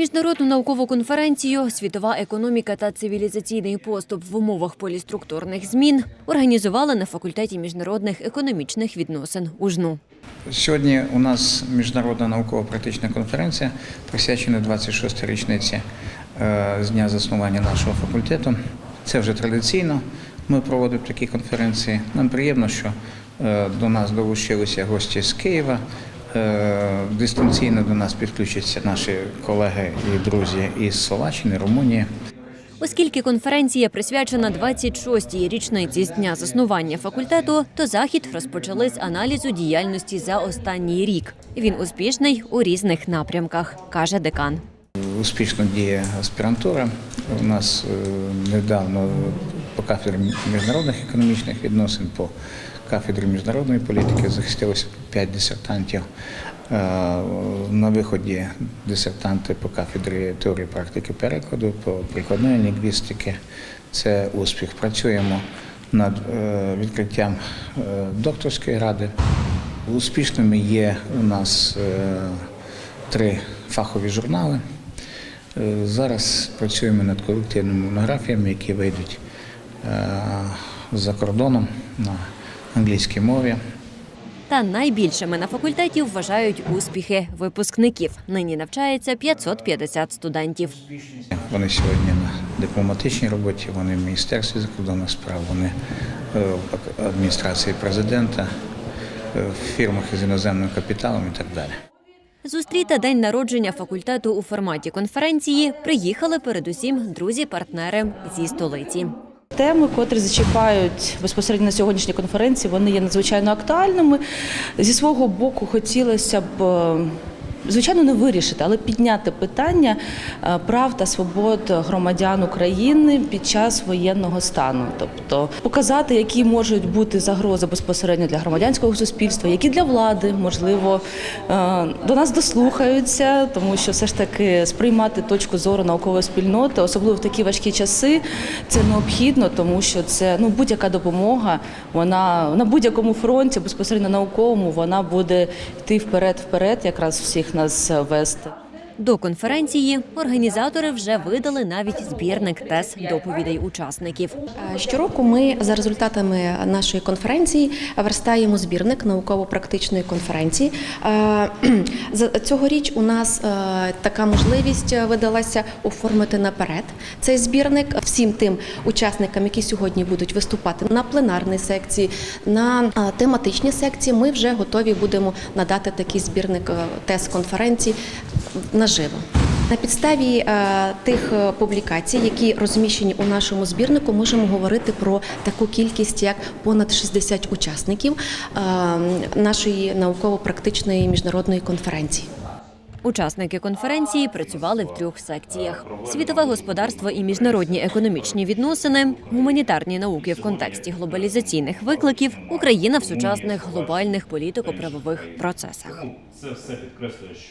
Міжнародну наукову конференцію Світова економіка та цивілізаційний поступ в умовах поліструктурних змін організували на факультеті міжнародних економічних відносин у ЖНУ. Сьогодні у нас міжнародна науково-практична конференція присвячена 26-й річниці е, з дня заснування нашого факультету. Це вже традиційно. Ми проводимо такі конференції. Нам приємно, що е, до нас долучилися гості з Києва. Е, Дистанційно до нас підключаться наші колеги і друзі із Словаччини, Румунії. Оскільки конференція присвячена 26-й річниці з дня заснування факультету, то захід розпочали з аналізу діяльності за останній рік. Він успішний у різних напрямках, каже декан. Успішно діє аспірантура. У нас е, недавно по кафедрі міжнародних економічних відносин, по кафедрі міжнародної політики захистилося 5 дисертантів. Е, На виході дисертанти по кафедрі теорії практики перекладу, по прикладної лінгвістики. Це успіх. Працюємо над е, відкриттям е, докторської ради. Успішними є у нас три фахові журнали. Зараз працюємо над колективними монографіями, які вийдуть за кордоном на англійській мові. Та найбільшими на факультеті вважають успіхи випускників. Нині навчається 550 студентів. Вони сьогодні на дипломатичній роботі, вони в Міністерстві закордонних справ, вони е, в адміністрації президента, е, в фірмах із іноземним капіталом і так далі. Зустріти день народження факультету у форматі конференції приїхали передусім друзі-партнери зі столиці. Теми, котрі зачіпають безпосередньо на сьогоднішній конференції, вони є надзвичайно актуальними. Зі свого боку, хотілося б. Звичайно, не вирішити, але підняти питання е, прав та свобод громадян України під час воєнного стану, тобто показати, які можуть бути загрози безпосередньо для громадянського суспільства, які для влади, можливо, е, до нас дослухаються, тому що все ж таки сприймати точку зору наукової спільноти, особливо в такі важкі часи, це необхідно, тому що це ну будь-яка допомога, вона на будь-якому фронті, безпосередньо науковому, вона буде йти вперед-вперед, якраз всіх нас вести. До конференції організатори вже видали навіть збірник тез доповідей учасників. Щороку ми за результатами нашої конференції верстаємо збірник науково-практичної конференції. Цьогоріч у нас е, така можливість видалася оформити наперед цей збірник всім тим учасникам, які сьогодні будуть виступати на пленарній секції, на тематичній секції. Ми вже готові будемо надати такий збірник е, тез конференції наживо. На підставі е, тих е, публікацій, які розміщені у нашому збірнику, можемо говорити про таку кількість, як понад 60 учасників е, нашої науково-практичної міжнародної конференції. Учасники конференції працювали в трьох секціях: світове господарство і міжнародні економічні відносини, гуманітарні науки в контексті глобалізаційних викликів, Україна в сучасних глобальних політико-правових процесах. Це все підкреслює, що